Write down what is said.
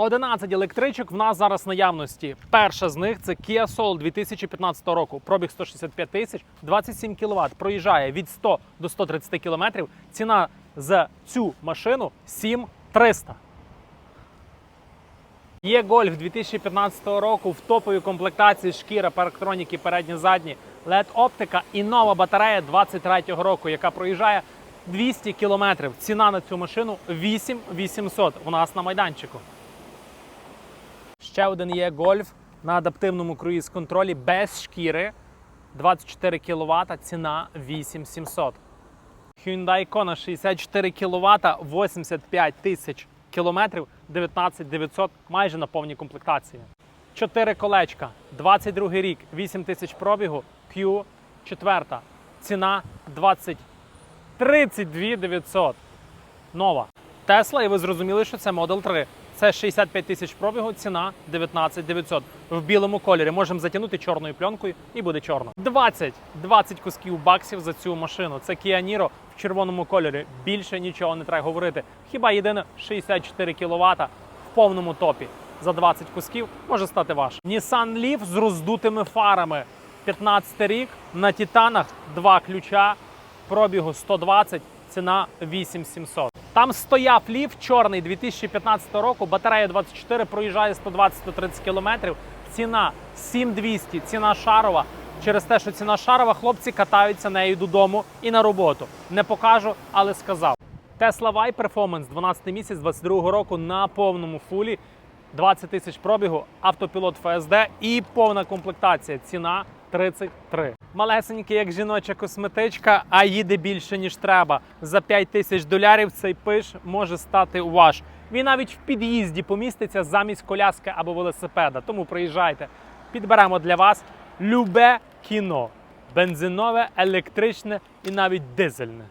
11 електричок в нас зараз наявності. Перша з них це Kia Soul 2015 року. Пробіг 165 тисяч, 27 кВт. Проїжджає від 100 до 130 км. Ціна за цю машину 7300. Є гольф 2015 року в топовій комплектації шкіра, парктроніки передні задні, led оптика і нова батарея 23-го року, яка проїжджає 200 кілометрів. Ціна на цю машину 8800 у нас на майданчику. Ще один є гольф на адаптивному круїз-контролі без шкіри. 24 кВт, ціна 8700. Hyundai Kona 64 кВт, 85 тисяч кілометрів, 19900, майже на повній комплектації. 4 колечка, 22 рік, 8 тисяч пробігу, Q4. Ціна 20 32 900. Нова. Тесла, і ви зрозуміли, що це Model 3. Це 65 тисяч пробігу, ціна 19 900. В білому кольорі можемо затягнути чорною пленкою і буде чорно. 20 20 кусків баксів за цю машину. Це Kia Niro в червоному кольорі. Більше нічого не треба говорити. Хіба єдине 64 кВт в повному топі. За 20 кусків може стати ваш. Nissan Leaf з роздутими фарами. 15 рік на титанах, два ключа, пробігу 120, ціна 8700. Там стояв ліф чорний 2015 року, батарея 24, проїжджає 120-130 кілометрів. Ціна 7200, ціна шарова. Через те, що ціна шарова, хлопці катаються нею додому і на роботу. Не покажу, але сказав. Tesla Y Performance 12 місяць 22 року на повному фулі. 20 тисяч пробігу, автопілот ФСД і повна комплектація. Ціна 33. Малесенький, як жіноча косметичка, а їде більше ніж треба. За 5 тисяч долярів цей пиш може стати ваш. Він навіть в під'їзді поміститься замість коляски або велосипеда. Тому приїжджайте. Підберемо для вас любе кіно: бензинове, електричне і навіть дизельне.